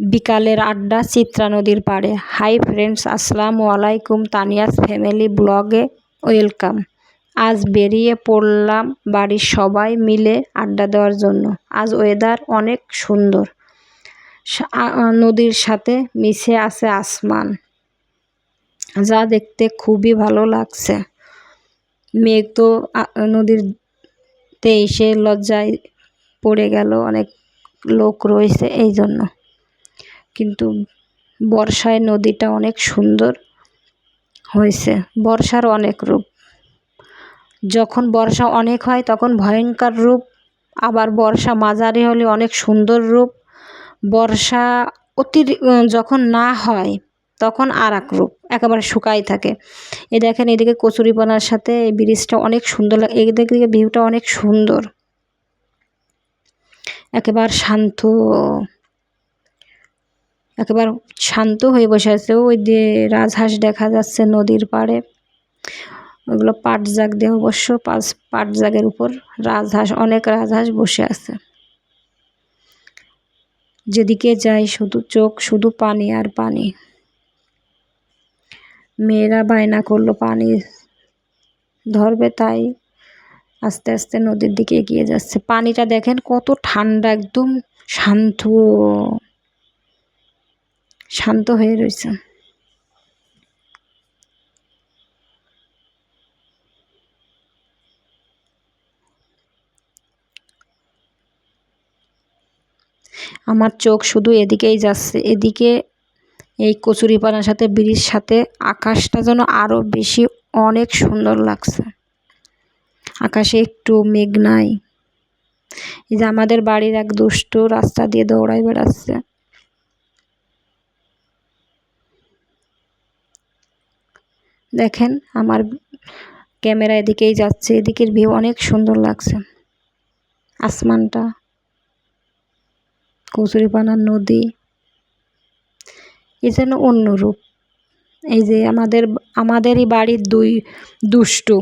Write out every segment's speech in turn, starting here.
বিকালের আড্ডা চিত্রা নদীর পাড়ে। হাই ফ্রেন্ডস, আসসালামু আলাইকুম, তানিয়াস ফ্যামিলি ব্লগে ওয়েলকাম। আজ বেরিয়ে পড়লাম বাড়ির সবাই মিলে আড্ডা দেওয়ার জন্য। আজ ওয়েদার অনেক সুন্দর। নদীর সাথে মিশে আছে আসমান। যা দেখতে খুবই ভালো লাগছে। মেঘ তো নদীরতে এসে লজ্জায় পড়ে গেল, অনেক লোক রয়েছে এই জন্য। কিন্তু বর্ষায় নদীটা অনেক সুন্দর হয়েছে। বর্ষার অনেক রূপ। যখন বর্ষা অনেক হয়, তখন ভয়ঙ্কর রূপ। আবার বর্ষা মাঝারি হলে অনেক সুন্দর রূপ। বর্ষা অতিরি যখন না হয়, তখন আর এক রূপ, একেবারে শুকাই থাকে। এ দেখেন, এদিকে কচুরিপানার সাথে এই ব্রিজটা অনেক সুন্দর লাগে এদিকে ভিউটা অনেক সুন্দর। একেবারে শান্ত একেবারে শান্ত হয়ে বসে আছে। ওই দিয়ে রাজহাঁস দেখা যাচ্ছে নদীর পাড়ে। ওগুলো পাট জাগ দিয়ে অবশ্য পাঁচ পাট জাগের উপর। রাজহাঁস, অনেক রাজহাঁস বসে আছে। যেদিকে যাই শুধু চোখ, শুধু পানি আর পানি। মেয়েরা বায়না করল, পানি ধরবে তাই আস্তে আস্তে নদীর দিকে এগিয়ে যাচ্ছে। পানিটা দেখেন কত ঠান্ডা, একদম শান্ত। শান্ত হয়ে রয়েছে। আমার চোখ শুধু এদিকেই যাচ্ছে। এদিকে এই কচুরিপানার সাথে ব্রিজ সাথে আকাশটা যেন আরও বেশি অনেক সুন্দর লাগছে। আকাশে একটু মেঘ নাই। এই যে আমাদের বাড়ির এক দুষ্ট রাস্তা দিয়ে দৌড়াই বেড়াচ্ছে। দেখেন, আমার ক্যামেরা এদিকেই যাচ্ছে, এদিকের ভিউ অনেক সুন্দর লাগছে। আসমানটা কচুরিপানার নদী, এ যেন অন্য রূপ এই যে আমাদের, আমাদেরই বাড়ির দুই দুষ্টু।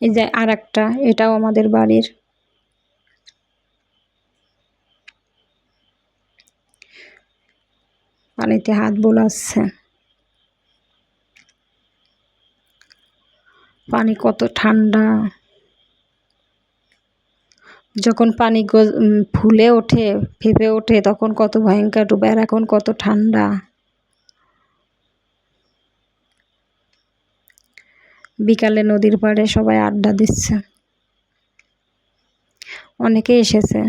এই যে আর একটা এটাও আমাদের বাড়ির। পানিতে হাত বোলাচ্ছে। পানি কত ঠান্ডা। যখন পানি ফুলে ওঠে, ফেপে ওঠে, তখন কত ভয়ঙ্কর রূপ, আর এখন কত ঠান্ডা। বিকালে নদীর পাড়ে সবাই আড্ডা দিচ্ছে। অনেকে এসেছে।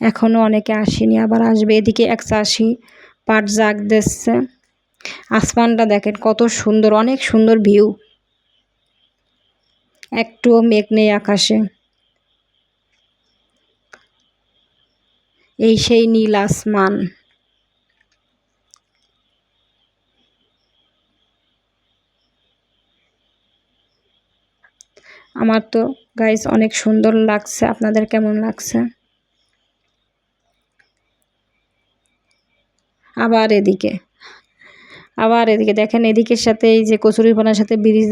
এখনও অনেকে আসেনি, আবার আসবে। এদিকে এক চাষি পাট জাগ দিচ্ছে। আসমানটা দেখেন কত সুন্দর, অনেক সুন্দর ভিউ। একটুও মেঘ নেই আকাশে। এই সেই নীল আসমান। আমার তো গাইস অনেক সুন্দর লাগছে। আপনাদের কেমন লাগছে? আবার এদিকে। আবার এদিকে দেখেন, এদিকের সাথে এই যে কচুরিপানার সাথে ব্রিজ